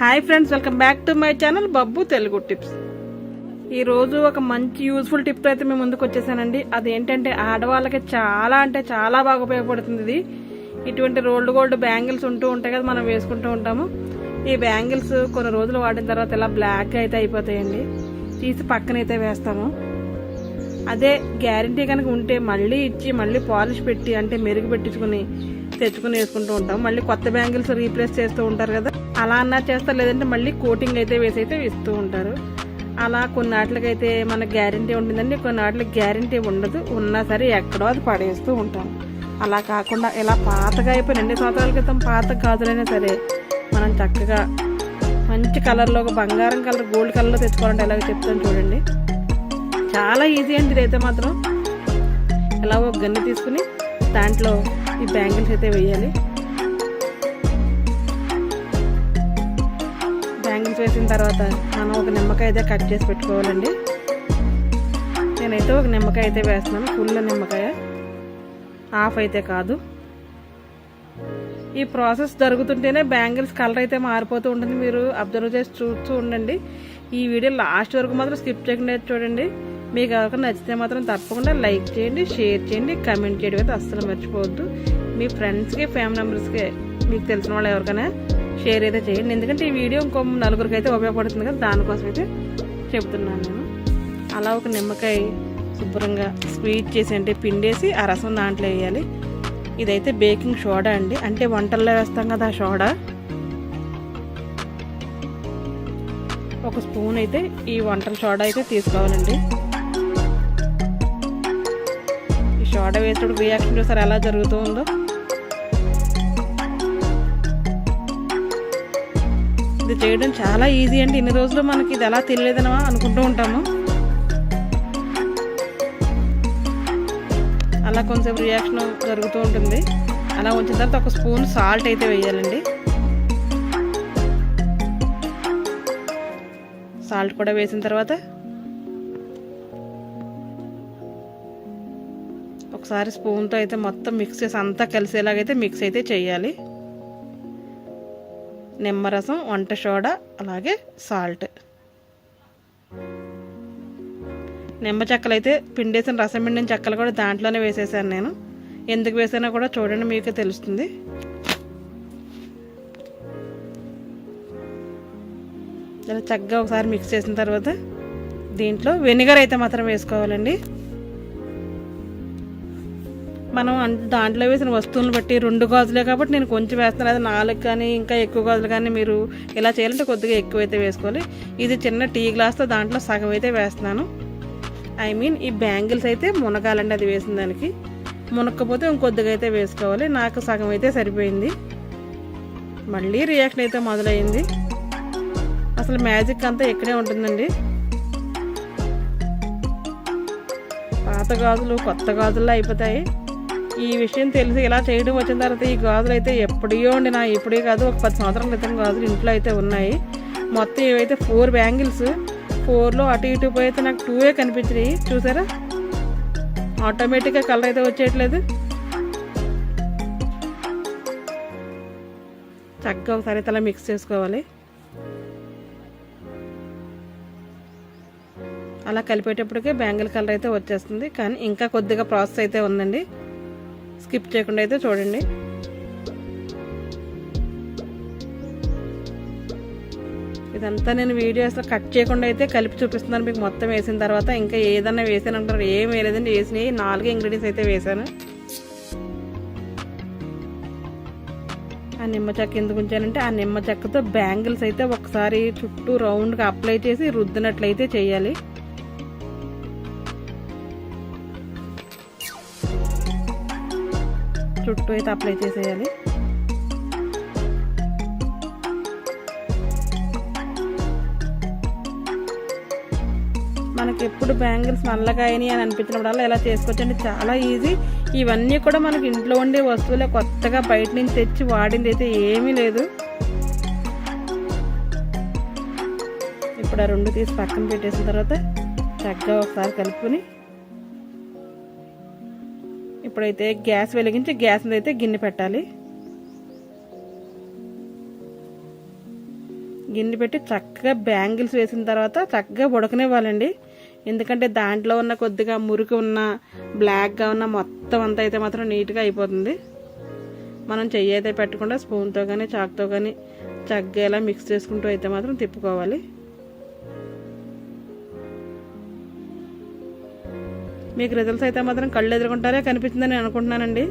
Hi friends welcome back to my channel Babbu Telugu tips. ఈరోజు ఒక మంచి useful tip అయితే మేము ముందుకు వచ్చేసానండి. అదేంటంటే ఆడవాళ్ళకి చాలా అంటే చాలా బాగా ఉపయోగపడుతుంది ఇది. ఇటువంటి రోల్డ్ గోల్డ్ బ్యాంగిల్స్ ఉంటూ ఉంటాయి కదా మనం వేసుకుంటూ ఉంటాము. ఈ బ్యాంగిల్స్ కొన్ని రోజులు వాడిన తర్వాత ఇలా బ్లాక్ అయితే అయిపోతాయండి. తీసి పక్కనైతే వేస్తాము. అదే గ్యారంటీ కనుక ఉంటే మళ్ళీ ఇచ్చి మళ్ళీ పాలిష్ పెట్టి అంటే మెరుగు పెట్టించుకుని తెచ్చుకుని వేసుకుంటూ ఉంటాం. మళ్ళీ కొత్త బ్యాంగిల్స్ రీప్లేస్ చేస్తూ ఉంటారు కదా. అలా అన్నా చేస్తారు లేదంటే మళ్ళీ కోటింగ్ అయితే వేసి అయితే ఇస్తూ ఉంటారు. అలా కొన్ని వాటికైతే మనకు గ్యారంటీ ఉంటుందండి. కొన్ని వాటికి గ్యారంటీ ఉండదు. ఉన్నా సరే ఎక్కడో అది పడేస్తూ ఉంటాం. అలా కాకుండా ఇలా పాతగా అయిపోయి రెండు సంవత్సరాల క్రితం పాత గాజులైనా సరే మనం చక్కగా మంచి కలర్లో ఒక బంగారం కలర్ గోల్డ్ కలర్లో తెచ్చుకోవాలంటే ఎలాగో చెప్తాను చూడండి. చాలా ఈజీ అండి ఇదైతే మాత్రం. ఇలా ఒక గన్ను తీసుకుని దాంట్లో ఈ బ్యాంగిల్స్ అయితే వేయాలి. బ్యాంగిల్స్ వేసిన తర్వాత మనం ఒక నిమ్మకాయ అయితే కట్ చేసి పెట్టుకోవాలండి. నేనైతే ఒక నిమ్మకాయ అయితే వేస్తున్నాను ఫుల్ నిమ్మకాయ. హాఫ్ అయితే కాదు. ఈ ప్రాసెస్ జరుగుతుంటేనే బ్యాంగిల్స్ కలర్ అయితే మారిపోతూ ఉంటుంది. మీరు అబ్జర్వ్ చేసి చూస్తూ ఉండండి. ఈ వీడియో లాస్ట్ వరకు మాత్రం స్కిప్ చేయకుండా చూడండి. మీకు ఎవరికైనా నచ్చితే మాత్రం తప్పకుండా లైక్ చేయండి షేర్ చేయండి కమెంట్ చేయడం అయితే అస్సలు మర్చిపోవద్దు. మీ ఫ్రెండ్స్కి ఫ్యామిలీ మెంబర్స్కి మీకు తెలిసిన వాళ్ళు ఎవరికైనా షేర్ అయితే చేయండి. ఎందుకంటే ఈ వీడియో ఇంకో నలుగురికి అయితే ఉపయోగపడుతుంది కదా దానికోసం అయితే చెప్తున్నాను నేను. అలా ఒక నిమ్మకాయ శుభ్రంగా స్వీట్ చేసి అంటే పిండేసి ఆ రసం దాంట్లో వేయాలి. ఇదైతే బేకింగ్ సోడా అండి. అంటే వంటల్లో వేస్తాం కదా ఆ సోడా. ఒక స్పూన్ అయితే ఈ వంటల సోడా అయితే తీసుకోవాలండి. ఈ వేసినప్పుడు రియాక్షన్ చూసారు? ఎలా జరుగుతూ ఉందో? ఇది చేయడం చాలా ఈజీ అండి. ఇన్ని రోజులు మనకి ఇది ఎలా తెలియదనమా అనుకుంటూ ఉంటాము. అలా కొంచెం రియాక్షన్ జరుగుతూ ఉంటుంది. అలా ఉంచిన తర్వాత ఒక స్పూన్ సాల్ట్ అయితే వేయాలండి. సాల్ట్ కూడా వేసిన తర్వాత ఒకసారి స్పూన్తో అయితే మొత్తం మిక్స్ చేసి అంతా కలిసేలాగైతే మిక్స్ అయితే చేయాలి. నిమ్మరసం వంట సోడా అలాగే సాల్ట్. నిమ్మ చెక్కలు అయితే పిండేసిన రసం పిండిన చెక్కలు కూడా దాంట్లోనే వేసేసాను నేను. ఎందుకు వేసానో కూడా చూడండి మీకు తెలుస్తుంది. ఇలా చక్కగా ఒకసారి మిక్స్ చేసిన తర్వాత దీంట్లో వెనిగర్ అయితే మాత్రం వేసుకోవాలండి. మనం దాంట్లో వేసిన వస్తువులను బట్టి రెండు గాజులే కాబట్టి నేను కొంచెం వేస్తాను. అదే నాలుగు కానీ ఇంకా ఎక్కువ గాజులు కానీ మీరు ఇలా చేయాలంటే కొద్దిగా ఎక్కువ అయితే వేసుకోవాలి. ఇది చిన్న టీ గ్లాస్తో దాంట్లో సగం అయితే వేస్తున్నాను. ఐ మీన్ ఈ బ్యాంగిల్స్ అయితే మునగాలండి అది వేసిన దానికి. మునక్కపోతే ఇంకొద్దిగా అయితే వేసుకోవాలి. నాకు సగం అయితే సరిపోయింది. మళ్ళీ రియాక్షన్ అయితే మొదలైంది అసలు మ్యాజిక్ అంతా ఇక్కడే ఉంటుందండి. పాత గాజులు కొత్త గాజుల్లో అయిపోతాయి. ఈ విషయం తెలిసి ఇలా చేయడం వచ్చిన తర్వాత ఈ గాజులు అయితే ఎప్పుడో ఉండి నా ఇప్పుడే కాదు ఒక పది సంవత్సరాల క్రితం గాజులు ఇంట్లో అయితే ఉన్నాయి. మొత్తం ఏవైతే ఫోర్ బ్యాంగిల్స్ ఫోర్లో అటు ఇటు పోయితే నాకు టూవే కనిపించినాయి. చూసారా? ఆటోమేటిక్గా కలర్ అయితే వచ్చేయట్లేదు. చక్కగా ఒకసారి అయితే అలా మిక్స్ చేసుకోవాలి. అలా కలిపేటప్పటికే బ్యాంగిల్ కలర్ అయితే వచ్చేస్తుంది. కానీ ఇంకా కొద్దిగా ప్రాసెస్ అయితే ఉందండి. స్కిప్ చేయకుండా అయితే చూడండి. ఇదంతా నేను వీడియో అసలు కట్ చేయకుండా అయితే కలిపి చూపిస్తున్నాను. మీకు మొత్తం వేసిన తర్వాత ఇంకా ఏదన్నా వేసాను అంటారు ఏం వేయలేదండి. వేసినవి నాలుగు ఇంగ్రీడియంట్స్ అయితే వేసాను ఆ నిమ్మ చెక్క ఎందుకు ఉంచానంటే ఆ నిమ్మ చెక్కతో బ్యాంగిల్స్ అయితే ఒకసారి చుట్టూ రౌండ్గా అప్లై చేసి రుద్దినట్లయితే చేయాలి. చుట్టూ అయితే అప్లై చేసేయాలి. మనకి ఎప్పుడు బ్యాంగిల్స్ నల్లగా అయినాయి అని అనిపించినప్పుడల్లా ఇలా చేసుకోవచ్చండి? చాలా ఈజీ. ఇవన్నీ కూడా మనకి ఇంట్లో ఉండే వస్తువులే కొత్తగా బయట నుంచి తెచ్చి వాడింది అయితే ఏమీ లేదు. ఇప్పుడు ఆ రెండు తీసి పక్కన పెట్టేసిన తర్వాత చక్కగా ఒకసారి కలుపుకొని ఇప్పుడైతే గ్యాస్ వెలిగించి గ్యాస్ మీద అయితే గిన్నె పెట్టాలి. గిన్నె పెట్టి చక్కగా బ్యాంగిల్స్ వేసిన తర్వాత చక్కగా ఉడకనివ్వాలండి. ఎందుకంటే దాంట్లో ఉన్న కొద్దిగా మురికి ఉన్న బ్లాక్గా ఉన్న మొత్తం అంతా అయితే మాత్రం నీట్గా అయిపోతుంది. మనం చెయ్యి అయితే పెట్టకుండా స్పూన్తో కానీ చాక్తో కానీ చక్కగా ఇలా మిక్స్ చేసుకుంటూ అయితే మాత్రం తిప్పుకోవాలి. మీకు రిజల్ట్స్ అయితే మాత్రం కళ్ళు ఎదుర్కొంటారే కనిపిస్తుందని నేను అనుకుంటున్నానండి.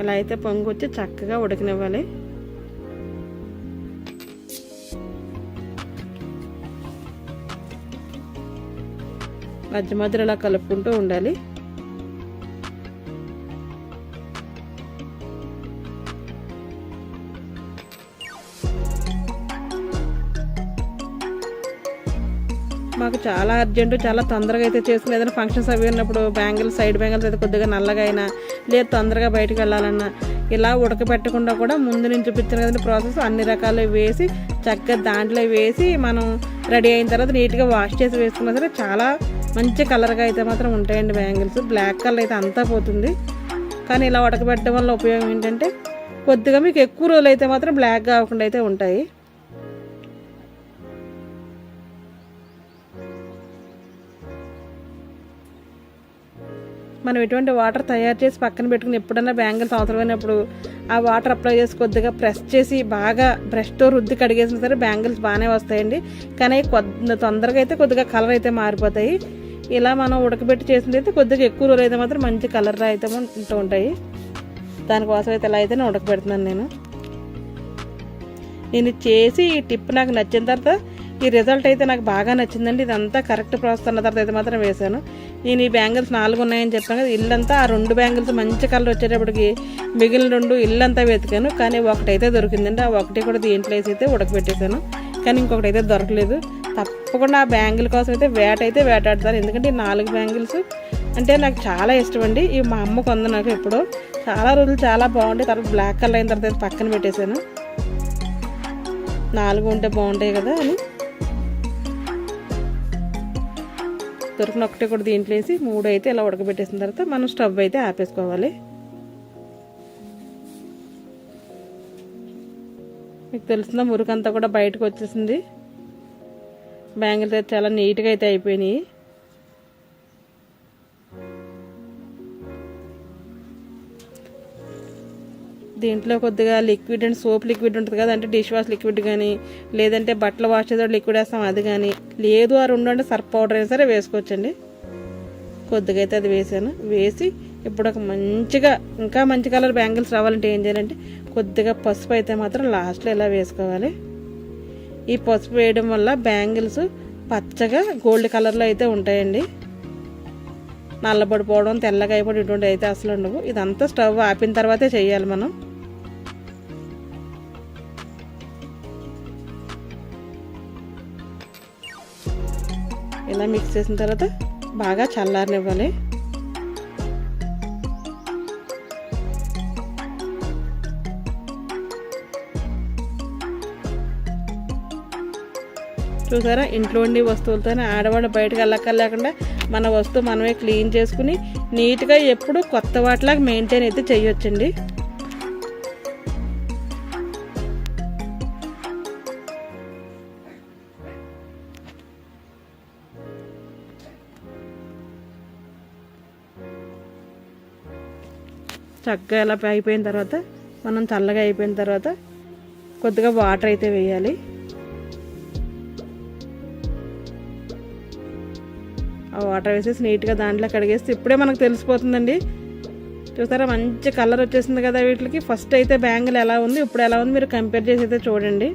ఇలా అయితే పొంగు వచ్చి చక్కగా ఉడకనివ్వాలి. మధ్య మధ్యలో ఇలా కలుపుకుంటూ ఉండాలి. నాకు చాలా అర్జెంటు చాలా తొందరగా అయితే చేసుకుని ఏదైనా ఫంక్షన్స్ అవి ఉన్నప్పుడు బ్యాంగిల్స్ సైడ్ బ్యాంగిల్స్ అయితే కొద్దిగా నల్లగా అయినా లేదు తొందరగా బయటకు వెళ్ళాలన్నా ఇలా ఉడకబెట్టకుండా కూడా ముందు నుంచి చూపించిన కదండి ప్రాసెస్ అన్ని రకాలు వేసి చక్కగా దాంట్లో వేసి మనం రెడీ అయిన తర్వాత నీట్గా వాష్ చేసి వేసుకున్నా సరే చాలా మంచి కలర్గా అయితే మాత్రం ఉంటాయండి బ్యాంగిల్స్ బ్లాక్ కలర్ అయితే అంతా పోతుంది. కానీ ఇలా ఉడకబెట్టడం వల్ల ఉపయోగం ఏంటంటే కొద్దిగా మీకు ఎక్కువ రోజులు అయితే మాత్రం బ్లాక్గా కాకుండా అయితే ఉంటాయి. మనం ఎటువంటి వాటర్ తయారు చేసి పక్కన పెట్టుకుని ఎప్పుడన్నా బ్యాంగిల్స్ అవసరమైనప్పుడు ఆ వాటర్ అప్లై చేసి కొద్దిగా ప్రెస్ చేసి బాగా బ్రష్తో రుద్ది కడిగేసిన సరే బ్యాంగిల్స్ బాగానే వస్తాయండి. కానీ కొద్ది తొందరగా అయితే కొద్దిగా కలర్ అయితే మారిపోతాయి. ఇలా మనం ఉడకబెట్టి చేసింది అయితే కొద్దిగా ఎక్కువ రోజులు అయితే మాత్రం మంచి కలర్ అయితే ఉంటూ ఉంటాయి. దానికోసం అయితే ఇలా అయితే నేను ఉడకబెడుతున్నాను నేను. నేను చేసి ఈ టిప్ నాకు నచ్చిన తర్వాత ఈ రిజల్ట్ అయితే నాకు బాగా నచ్చిందండి. ఇదంతా కరెక్ట్ ప్రాసెస్ అన్న తర్వాత అయితే మాత్రం వేశాను. నేను ఈ బ్యాంగిల్స్ నాలుగు ఉన్నాయని చెప్పాను కదా ఇల్లంతా ఆ రెండు బ్యాంగిల్స్ మంచి కలర్ వచ్చేటప్పటికి మిగిలిన రెండు ఇల్లంతా వెతికాను. కానీ ఒకటైతే దొరికిందండి. ఆ ఒకటి కూడా దీంట్లో వేసి అయితే ఉడకబెట్టేశాను. కానీ ఇంకొకటి అయితే దొరకలేదు. తప్పకుండా ఆ బ్యాంగిల్ కోసం అయితే వేట అయితే వేటాడతాను. ఎందుకంటే ఈ నాలుగు బ్యాంగిల్స్ అంటే నాకు చాలా ఇష్టం అండి. ఈ మా అమ్మ కొంద నాకు ఎప్పుడో. చాలా రోజులు చాలా బాగుంటాయి. తర్వాత బ్లాక్ కలర్ అయిన తర్వాత పక్కన పెట్టేశాను. నాలుగు ఉంటే బాగుంటాయి కదా అని. దొరికిన ఒకటి కూడా దీంట్లో వేసి మూడు అయితే ఇలా ఉడకబెట్టేసిన తర్వాత మనం స్టవ్ అయితే ఆపేసుకోవాలి. మీకు తెలిసిన మురుకంతా కూడా బయటకు వచ్చేసింది. బ్యాంగిల్స్ అయితే చాలా నీట్గా అయితే అయిపోయినాయి. దీంట్లో కొద్దిగా లిక్విడ్ అండ్ సోప్ లిక్విడ్ ఉంటుంది కదా అంటే డిష్ వాష్ లిక్విడ్ కానీ లేదంటే బట్టలు వాష్ చేసే లిక్విడ్ వేస్తాం అది కానీ లేదు ఆ రెండు అంటే సర్ఫ్ పౌడర్ అయినా సరే వేసుకోవచ్చండి. కొద్దిగా అయితే అది వేసాను. వేసి ఇప్పుడు ఒక మంచిగా ఇంకా మంచి కలర్ బ్యాంగిల్స్ రావాలంటే ఏం చేయాలంటే కొద్దిగా పసుపు అయితే మాత్రం లాస్ట్లో ఇలా వేసుకోవాలి. ఈ పసుపు వేయడం వల్ల బ్యాంగిల్స్ పచ్చగా గోల్డ్ కలర్లో అయితే ఉంటాయండి. నల్లబడిపోవడం తెల్లగా అయిపోవడం ఇటువంటి అయితే అసలు ఉండవు. ఇదంతా స్టవ్ ఆపిన తర్వాతే చేయాలి మనం. ఇలా మిక్స్ చేసిన తర్వాత బాగా చల్లారనివ్వాలి. చూసారా? ఇంట్లో ఉండి వస్తువులతోనే ఆడవాళ్ళు బయటకు వెళ్ళక్కర్లేకుండా మన వస్తువు మనమే క్లీన్ చేసుకుని నీట్గా ఎప్పుడు కొత్త వాటిలాగా మెయింటైన్ అయితే చేయొచ్చండి. చక్కగా ఇలా అయిపోయిన తర్వాత మనం చల్లగా అయిపోయిన తర్వాత కొద్దిగా వాటర్ అయితే వేయాలి. ఆ వాటర్ వేసేసి నీట్గా దాంట్లో కడిగేస్తే ఇప్పుడే మనకు తెలిసిపోతుందండి. చూసారా మంచి కలర్ వచ్చేసింది కదా వీటికి. ఫస్ట్ అయితే బ్యాంగిల్ ఎలా ఉంది ఇప్పుడు ఎలా ఉంది మీరు కంపేర్ చేసి అయితే చూడండి.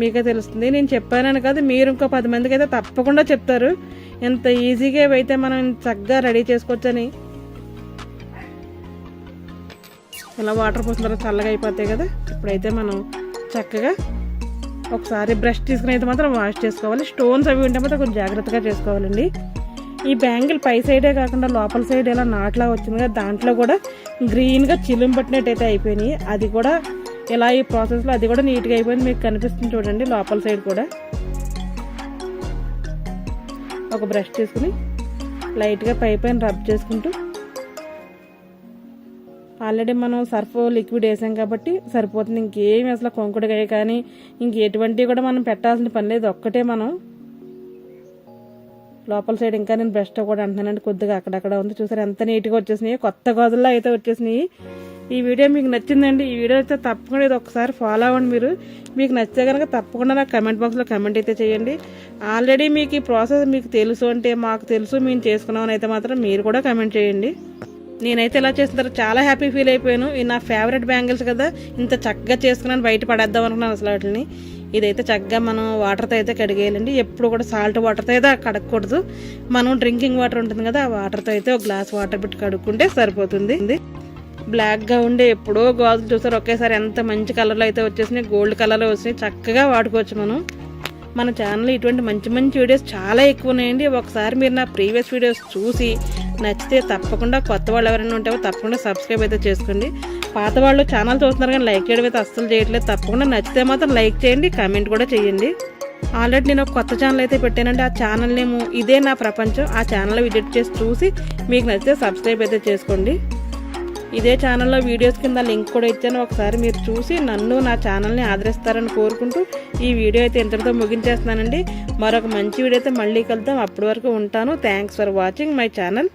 మీకే తెలుస్తుంది. నేను చెప్పానని కాదు మీరు ఇంకో పది మందికి అయితే తప్పకుండా చెప్తారు. ఎంత ఈజీగా అయితే మనం చక్కగా రెడీ చేసుకోవచ్చని. ఇలా వాటర్ పోసిన తర్వాత చల్లగా అయిపోతాయి కదా ఇప్పుడైతే మనం చక్కగా ఒకసారి బ్రష్ తీసుకుని అయితే మాత్రం వాష్ చేసుకోవాలి. స్టోన్స్ అవి ఉంటే మాత్రం కొంచెం జాగ్రత్తగా చేసుకోవాలండి. ఈ బ్యాంగిల్ పై సైడే కాకుండా లోపల సైడ్ ఎలా నాట్లా వచ్చింది కదా దాంట్లో కూడా గ్రీన్గా చిలుం పట్టినట్టయితే అయిపోయినాయి. అది కూడా ఇలా ఈ ప్రాసెస్లో అది కూడా నీట్గా అయిపోయింది. మీకు కనిపిస్తుంది చూడండి లోపల సైడ్ కూడా. ఒక బ్రష్ తీసుకుని లైట్గా పై పైన రబ్ చేసుకుంటూ ఆల్రెడీ మనం సర్ఫ్ లిక్విడ్ వేసాం కాబట్టి సరిపోతుంది. ఇంకేమి అసలు కొంకుడుగాయ కానీ ఇంకెటువంటివి కూడా మనం పెట్టాల్సిన పని లేదు. ఒక్కటే మనం. లోపల సైడ్ ఇంకా నేను బ్రష్తో కూడా అంటున్నానండి. కొద్దిగా అక్కడక్కడ ఉంది. చూసారు ఎంత నీట్గా వచ్చేసినాయి. కొత్త గోదల్లో అయితే వచ్చేసినాయి. ఈ వీడియో మీకు నచ్చిందండి. ఈ వీడియో అయితే తప్పకుండా ఇది ఒకసారి ఫాలో అవ్వండి మీరు. మీకు నచ్చితే కనుక తప్పకుండా నాకు కమెంట్ బాక్స్లో కమెంట్ అయితే చేయండి. ఆల్రెడీ మీకు ఈ ప్రాసెస్ మీకు తెలుసు అంటే మాకు తెలుసు మేము చేసుకున్నామని అయితే మాత్రం మీరు కూడా కమెంట్ చేయండి. నేనైతే ఇలా చేసిన తర్వాత చాలా హ్యాపీ ఫీల్ అయిపోయాను. ఇది నా ఫేవరెట్ బ్యాంగిల్స్ కదా. ఇంత చక్కగా చేసుకున్నాను. బయట పడేద్దాం అనుకున్నాను అసలు వాటిని. ఇదైతే చక్కగా మనం వాటర్తో అయితే కడిగేయాలండి. ఎప్పుడు కూడా సాల్ట్ వాటర్తో అయితే కడగకూడదు. మనం డ్రింకింగ్ వాటర్ ఉంటుంది కదా ఆ వాటర్తో అయితే ఒక గ్లాస్ వాటర్ పెట్టి కడుక్కుంటే సరిపోతుంది. బ్లాక్గా ఉండే ఎప్పుడో గాజులు చూసారు. ఒకేసారి ఎంత మంచి కలర్లో అయితే వచ్చేసినాయి గోల్డ్ కలర్లో వచ్చినాయి చక్కగా వాడుకోవచ్చు మనం. మన ఛానల్ ఇటువంటి మంచి మంచి వీడియోస్ చాలా ఎక్కువ ఉన్నాయండి. ఒకసారి మీరు నా ప్రీవియస్ వీడియోస్ చూసి నచ్చితే తప్పకుండా కొత్త వాళ్ళు ఎవరైనా ఉంటే తప్పకుండా సబ్స్క్రైబ్ అయితే చేసుకోండి. పాత వాళ్ళు ఛానల్ చూస్తున్నారు కానీ లైక్ చేయడం అయితే అస్సలు చేయట్లేదు. తప్పకుండా నచ్చితే మాత్రం లైక్ చేయండి కామెంట్ కూడా చేయండి. ఆల్రెడీ నేను ఒక కొత్త ఛానల్ అయితే పెట్టానండి. ఆ ఛానల్ నేము ఇదే నా ప్రపంచం. ఆ ఛానల్ విజిట్ చేసి చూసి మీకు నచ్చితే సబ్స్క్రైబ్ అయితే చేసుకోండి. ఇదే ఛానల్లో వీడియోస్ కింద లింక్ కూడా ఇచ్చాను. ఒకసారి మీరు చూసి నన్ను నా ఛానల్ని ఆదరిస్తారని కోరుకుంటూ ఈ వీడియో అయితే ఇంతటితో ముగించేస్తున్నానండి. మరొక మంచి వీడియో అయితే మళ్ళీ కలుద్దాం. అప్పటి వరకు ఉంటాను. Thanks for watching my channel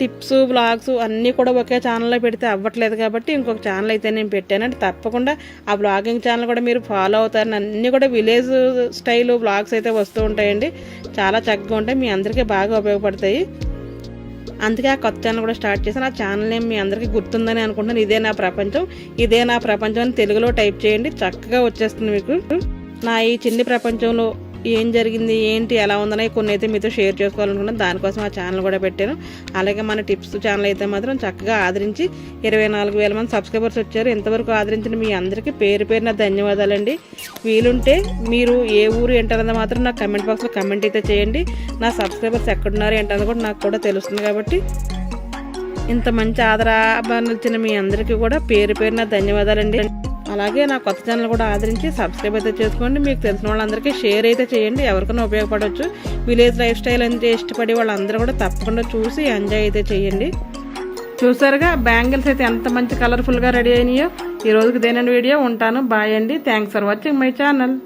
tips blogs అన్నీ కూడా ఒకే ఛానల్లో పెడితే అవ్వట్లేదు కాబట్టి ఇంకొక ఛానల్ అయితే నేను పెట్టానండి. తప్పకుండా ఆ బ్లాగింగ్ ఛానల్ కూడా మీరు ఫాలో అవుతారని అన్నీ కూడా విలేజ్ స్టైల్ బ్లాగ్స్ అయితే వస్తూ ఉంటాయండి. చాలా చక్కగా ఉంటాయి. మీ అందరికీ బాగా ఉపయోగపడతాయి. అందుకే ఆ కొత్త ఛానల్ కూడా స్టార్ట్ చేశాను. ఆ ఛానల్ నేమ్ మీ అందరికీ గుర్తుందని అనుకుంటున్నాను. ఇదే నా ప్రపంచం. ఇదే నా ప్రపంచం అని తెలుగులో టైప్ చేయండి. చక్కగా వచ్చేస్తుంది మీకు. నా ఈ చిన్ని ప్రపంచంలో ఏం జరిగింది ఏంటి ఎలా ఉందని కొన్ని అయితే మీతో షేర్ చేసుకోవాలనుకున్నాను. దానికోసం ఆ ఛానల్ కూడా పెట్టాను. అలాగే మన టిప్స్ ఛానల్ అయితే మాత్రం చక్కగా ఆదరించి ఇరవై నాలుగు వేల మంది సబ్స్క్రైబర్స్ వచ్చారు. ఇంతవరకు ఆదరించిన మీ అందరికీ పేరు పేరున ధన్యవాదాలండి. వీలుంటే మీరు ఏ ఊరు ఏంటన్నది మాత్రం నాకు కమెంట్ బాక్స్లో కమెంట్ అయితే చేయండి. నా సబ్స్క్రైబర్స్ ఎక్కడున్నారు ఏంటన్నది కూడా నాకు కూడా తెలుస్తుంది కాబట్టి ఇంత మంచి ఆదరాభాన్ని మీ అందరికీ కూడా పేరు పేరున ధన్యవాదాలండి. అలాగే నా కొత్త ఛానల్ కూడా ఆదరించి సబ్స్క్రైబ్ అయితే చేసుకోండి. మీకు తెలిసిన వాళ్ళందరికీ షేర్ అయితే చేయండి. ఎవరికైనా ఉపయోగపడవచ్చు. విలేజ్ లైఫ్ స్టైల్ అంటే ఇష్టపడి వాళ్ళందరూ కూడా తప్పకుండా చూసి ఎంజాయ్ అయితే చేయండి. చూసారుగా బ్యాంగిల్స్ అయితే ఎంత మంచి కలర్ఫుల్గా రెడీ అయినాయో. ఈ రోజుకి దేనండి వీడియో ఉంటాను. బాయ్ అండి. Thanks for watching my channel